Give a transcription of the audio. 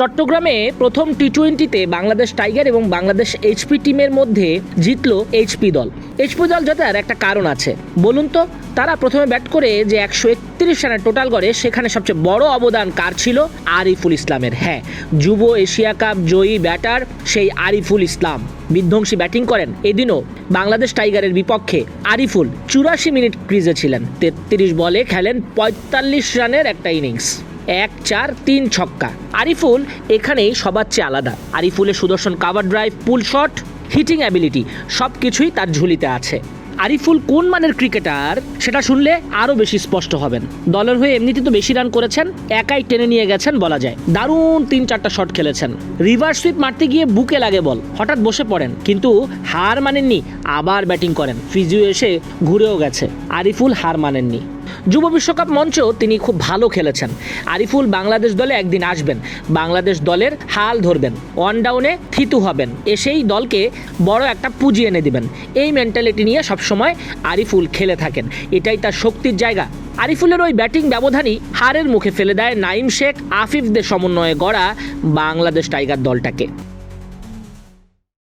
চট্টগ্রামে প্রথম টি টোয়েন্টিতে বাংলাদেশ টাইগার এবং বাংলাদেশ এইচপি টিমের মধ্যে জিতলো এইচপি দল। এইচপি দল জেতার একটা কারণ আছে। বলুন তো, তারা প্রথমে ব্যাট করে যে একশো একত্রিশ রানের টোটাল করে সেখানে সবচেয়ে বড় অবদান কার ছিল? আরিফুল ইসলামের। হ্যাঁ যুব এশিয়া কাপ জয়ী ব্যাটার সেই আরিফুল ইসলাম। বিধ্বংসী ব্যাটিং করেন। এদিনও বাংলাদেশ টাইগারের বিপক্ষে আরিফুল চুরাশি মিনিট ক্রিজে ছিলেন। তেত্রিশ বলে খেলেন পঁয়তাল্লিশ রানের একটা ইনিংস। এক, চার, তিন ছক্কা। আরিফুল এখানেই সবার চেয়ে আলাদা। আরিফুলের সুদর্শন cover drive, pull shot, hitting ability সব কিছুই তার ঝুলিতে আছে। আরিফুল কোন মানের ক্রিকেটার সেটা শুনলে আরও বেশি স্পষ্ট হবেন। দলের হয়ে এমনিতে তো বেশি রান করেছেন, একাই টেনে নিয়ে গেছেন বলা যায়। দারুণ তিন, চারটা শট খেলেছেন। রিভার্স সুইপ মারতে গিয়ে বুকে লাগে বল, হঠাৎ বসে পড়েন, কিন্তু হার মানেননি, আবার ব্যাটিং করেন। ফিজিও এসে ঘুরেও গেছে। আরিফুল হার মানেননি। যুব বিশ্বকাপ মঞ্চেও তিনি খুব ভালো খেলেছেন। আরিফুল বাংলাদেশ দলে একদিন আসবেন। বাংলাদেশ দলের হাল ধরবেন। ওয়ান ডাউনে থিতু হবেন। এসেই দলকে বড় একটা পুঁজি এনে দিবেন। এই মেন্টালিটি নিয়ে সবসময় আরিফুল খেলে থাকেন। এটাই তার শক্তির জায়গা। আরিফুলের ওই ব্যাটিং ব্যবধানই হারের মুখে ফেলে দেয় নাইম শেখ, আফিফদের সমন্বয়ে গড়া বাংলাদেশ টাইগার দলটাকে।